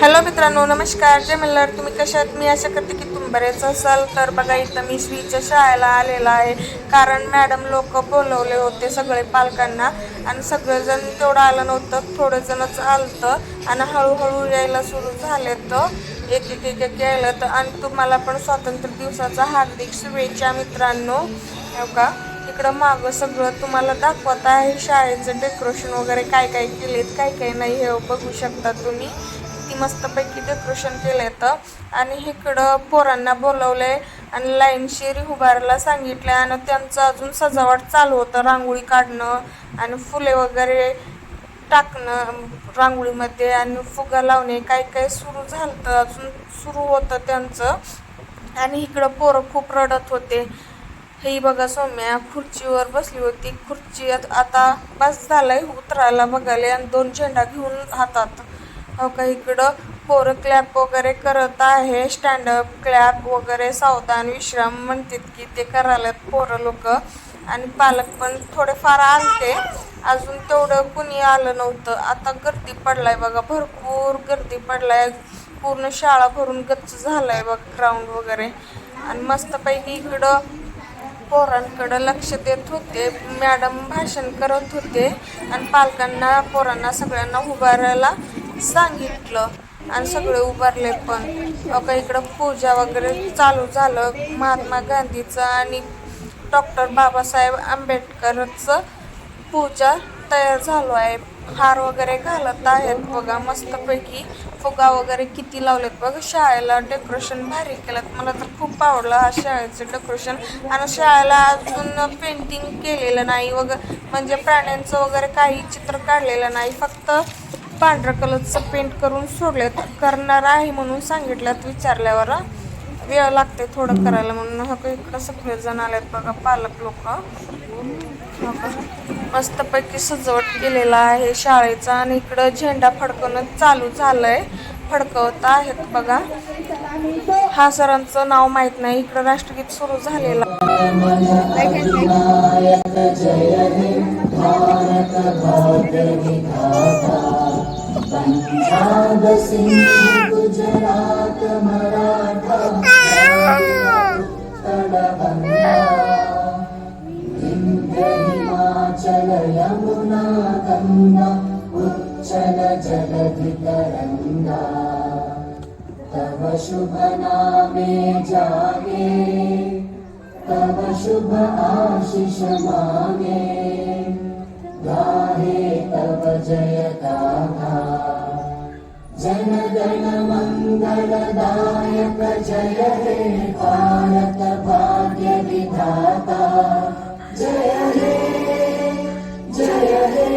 Hello मित्रांनो नमस्कार. जय मल्हार. तुम्ही कशात मी आशा करते की तुम्ही बरेच असाल. तर बघा इथं मी स्वीच्या शाळेला आलेला आहे. कारण मॅडम लोक बोलवले होते सगळे पालकांना. आणि सगळेजण तेवढं आलं नव्हतं. थोडंजणच आलतं. आणि हळूहळू यायला सुरू झाले तर एक एक एक एक यायला तर आणि तुम्हाला पण स्वातंत्र्य दिवसाचा हार्दिक शुभेच्छा मित्रांनो. हो का इकडं मागं सगळं तुम्हाला दाखवत आहे. शाळेचं डेकोरेशन वगैरे काय काय केलेत काय काय नाही हे बघू शकता तुम्ही. मस्तपैकी डेकोरेशन केलंय तर आणि इकडं पोरांना बोलवलंय आणि लाईनशीर उभारायला सांगितलं आणि त्यांचं अजून सजावट चालू होतं रांगोळी काढणं आणि फुले वगैरे टाकणं रांगोळीमध्ये आणि फुगा लावणे काय काय सुरू झालं अजून सुरू होतं त्यांचं. आणि इकडं पोरं खूप रडत होते. हे बघा सौम्या खुर्चीवर बसली होती. खुर्ची आता बस झालंय उतरायला बघायला. आणि दोन झेंडा घेऊन हातात हो का इकडं पोरं क्लॅप वगैरे करत आहे. स्टँडअप क्लॅप वगैरे सावधान विश्राम म्हणतात की ते करायला पोरं लोक. आणि पालक पण थोडेफार आलते. अजून तेवढं कुणी आलं नव्हतं. आता गर्दी पडलाय बघा. भरपूर गर्दी पडलाय. पूर्ण शाळा भरून गच्च झालाय बघ ग्राउंड वगैरे. आणि मस्तपैकी इकडं पोरांकडं लक्ष देत होते. मॅडम भाषण करत होते. आणि पालकांना पोरांना सगळ्यांना उभारायला सांगितलं आणि सगळे उभारले पण. का इकडं पूजा वगैरे चालू झालं महात्मा गांधीचं आणि डॉक्टर बाबासाहेब आंबेडकरचं पूजा तयार झालो आहे. हार वगैरे घालत आहेत बघा मस्तपैकी. फुगा वगैरे किती लावलेत बघा शाळेला डेकोरेशन भारी केलं मला तर खूप आवडलं हा शाळेचं डेकोरेशन आणि शाळेला अजून पेंटिंग केलेलं नाही वगैरे म्हणजे प्राण्यांचं वगैरे काही चित्र काढलेलं नाही. फक्त पांढऱ्या कलरचं पेंट करून सोडले करणार आहे म्हणून सांगितलं विचारल्यावर वेळ लागते थोडं करायला म्हणून. हो इकडं सगळे जण आलेत बघा पालक लोक. मस्तपैकी सजावट केलेला आहे शाळेचा आणि इकडं झेंडा फडकवणं चालू झालंय. फडकवत आहेत बघा. हा सरांचं नाव माहीत नाही. इकडं राष्ट्रगीत सुरू झालेलं. गुजरात मराठा तडबंगा हिमाचल यमुना गंगा उच्चल जलधि तरंगा तव शुभ नामे जागे तव शुभ आशिष मागे गाहे तव जय जनगणमङ्गलदायक जय हे भारत भाग्य विधाता जय हे जय हे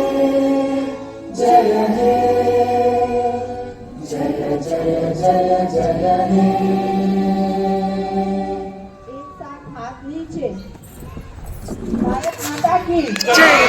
जय हे जय जय जय जय हे एक साथ हाथ नीचे भारत माता की। जय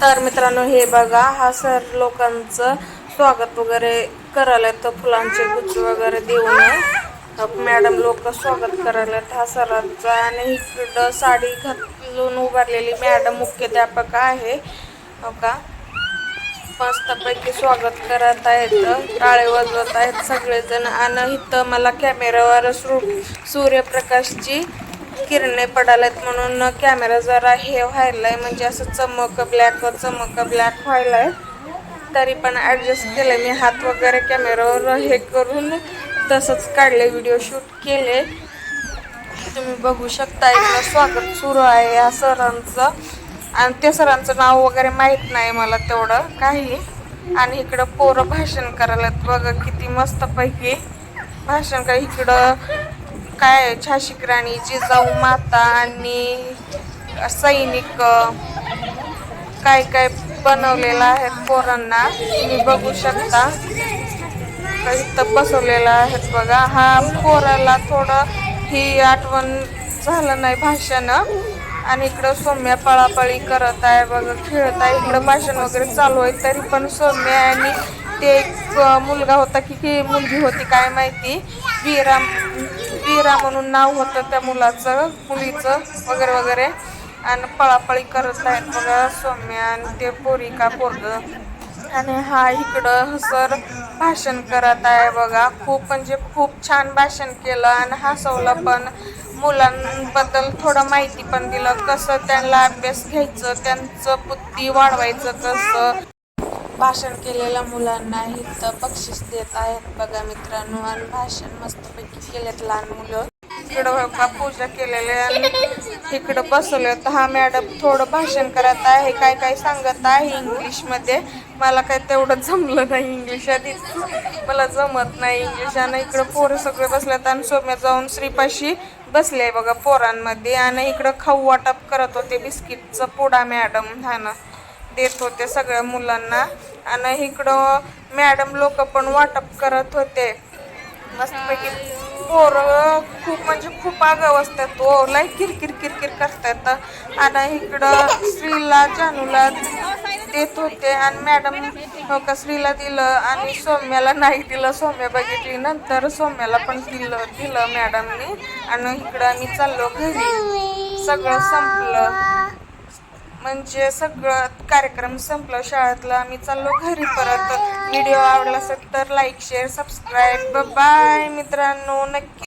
तर मित्रांनो हे बघा हा सर लोकांचं स्वागत वगैरे करायला तर फुलांचे गुच्छ वगैरे देऊन. मॅडम लोक स्वागत करायला हा सरांचा. आणि इकडं साडी घालून उभारलेली मॅडम मुख्याध्यापक आहे. हो का? मस्तपैकी स्वागत करत आहेत. टाळे वाजवत आहेत सगळेजण. आणि इथं मला कॅमेरावर सूर्यप्रकाशची किरणे पडाल्यात म्हणून कॅमेरा जरा हे व्हायलाय म्हणजे असं चमक ब्लॅक चमक ब्लॅक व्हायलाय. तरी पण ॲडजस्ट केलं मी. हात वगैरे कॅमेरावर हे करून तसंच काढले व्हिडिओ शूट केले. तुम्ही बघू शकता इकडं स्वागत सुरू आहे या सरांचं. आणि त्या सरांचं नाव वगैरे माहीत नाही मला तेवढं काही. आणि इकडं पोरं भाषण करायला बघा किती मस्तपैकी भाषण काय इकडं काय झाशिक राणी जिजाऊ माता आणि सैनिक काय काय बनवलेलं आहे पोरांना तुम्ही बघू शकता. तर इथं बसवलेलं आहेत बघा. हा पोराला थोडं ही आठवण झालं नाही भाषण आणि इकडं सौम्या पळापळी करत आहे बघा खेळत आहे. इकडं भाषण वगैरे चालू आहे तरी पण सौम्या आणि ते एक मुलगा होता की मुलगी होती काय माहिती? विराम वीरा म्हणून नाव होतं त्या मुलाचं मुलीचं वगैरे वगैरे. आणि पळापळी करत आहेत बघा सौम्या आणि ते पोरी का पोरग. आणि हा इकडं सर भाषण करत आहे बघा. खूप म्हणजे खूप छान भाषण केलं आणि हसवलं पण. मुलांबद्दल थोडं माहिती पण दिलं कसं त्यांना अभ्यास घ्यायचं त्यांचं बुद्धी वाढवायचं कसं. भाषण केलेल्या मुलांना इथं बक्षीस देत आहेत. बघा मित्रांनो आणि भाषण मस्तपैकी केलेत लहान मुलं. इकडं बघा पूजा केलेले आणि इकडं बसवलं तर हा मॅडम थोडं भाषण करत आहे काय काय सांगत आहे इंग्लिशमध्ये. मला काय तेवढं जमलं नाही इंग्लिश आधी. मला जमत नाही इंग्लिश. आणि इकडं पोरं सगळे बसल्यात आणि सोम्या जाऊन श्रीपाशी बसले आहे बघा पोरांमध्ये. आणि इकडं खाऊ वाटप करत होते बिस्किटचं पुडा मॅडम. हा ना. देत होते सगळ्या मुलांना. आणि इकडं मॅडम लोक पण वाटप करत होते. मस्तपैकी पोरं खूप म्हणजे खूप आगाव असतात तो लय किरकिर किरकिर करतात. आणि इकडं स्त्रीला जानूला देत होते. आणि मॅडम हो का स्त्रीला दिलं आणि सौम्याला नाही दिलं. सौम्या बघितली. नंतर सौम्याला पण दिलं दिलं मॅडमनी. आणि इकडं आम्ही चाललो घरी. सगळं संपलं. म्हणजे सगळं कार्यक्रम संपलं शाळेतला आम्ही चाललो घरी परत. व्हिडिओ आवडला असेल तर लाईक शेअर सबस्क्राईब बाय मित्रांनो. नक्की